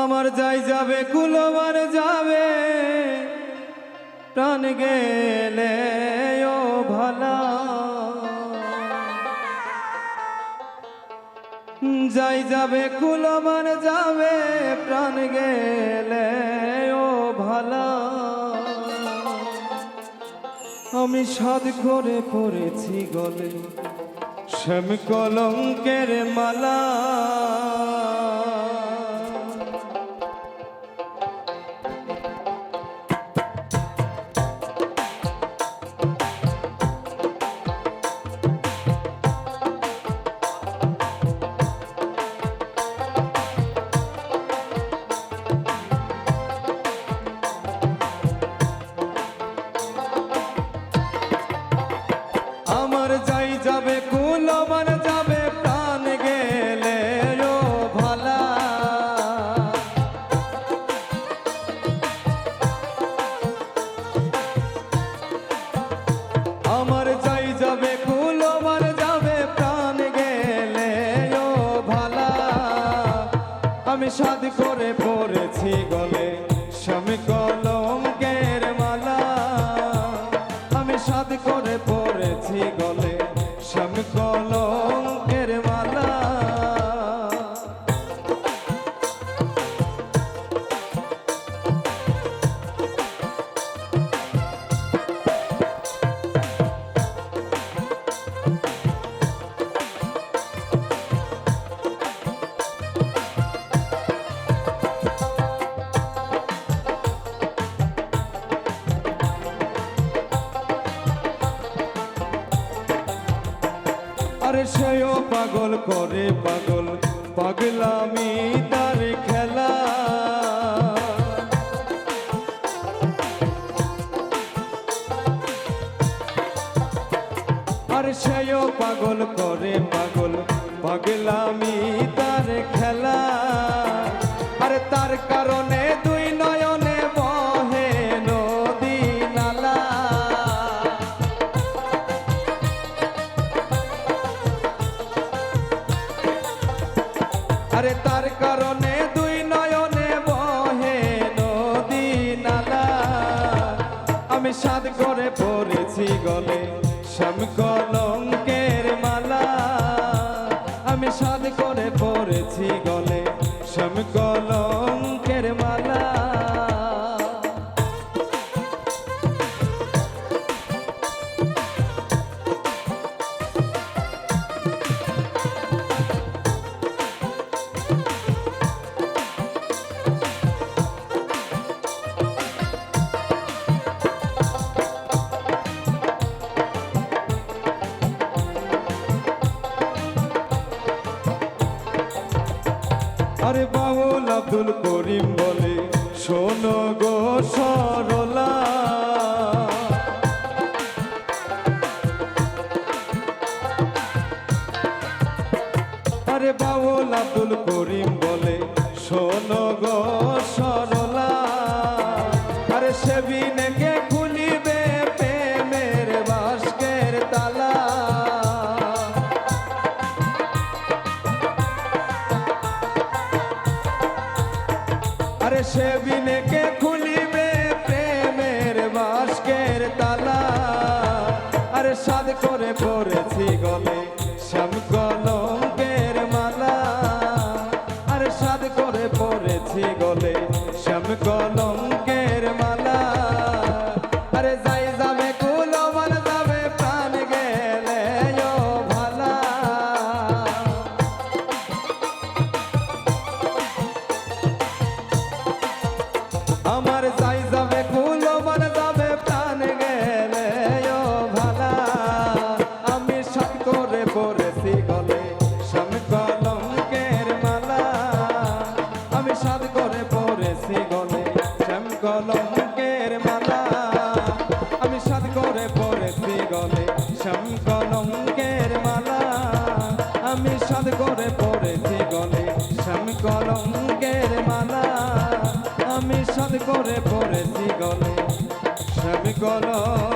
আমার যাই যাবে কুলবার যাবে। প্রাণ গেলে, ও ভালা। যাই যাবে কুলবার যাবে, প্রাণ গেলে, ও ভালা। আমি সাদ করে পড়েছি গলে, শ্যাম কলঙ্কের মালা। আমি সাদ করে পড়েছি গলে স্বামী কলঙ্কের মালা। আমি সাদ করে পড়েছি গলে আরে সেও পাগল করে পাগল, পাগলামি তার খেলা। আর সেও পাগল করে পাগল, পাগলামি তার খেলা। আরে তার কারণে দুই আরে তার কারণে দুই নয়নে বহে নদী নালা। আমি সাত করে পড়েছি গলে শ্যাম কলঙ্কের আরে বাউল আব্দুল করিম বলে, শোনো গো সরলা। আরে বাউল আব্দুল করিম বলে, শোনো গো সরলা। আরে সেবিনকে আরে সে বিনেকে খুলিবে প্রেমের তালা। আরে সাদ করে পড়েছি গলে শ্যাম কলঙ্কের মালা। আর সাদ করে পড়েছি গলে শ্যাম কলঙ্কের কলঙ্কের মালা। আমি সাত করে পড়েছি গলে শ্যাম কলঙ্কের মালা। আমি সাত করে পড়েছি গলে শ্যাম কলঙ্কের মালা। আমি সাত করে পড়েছি গলে সব কলঙ্কের মালা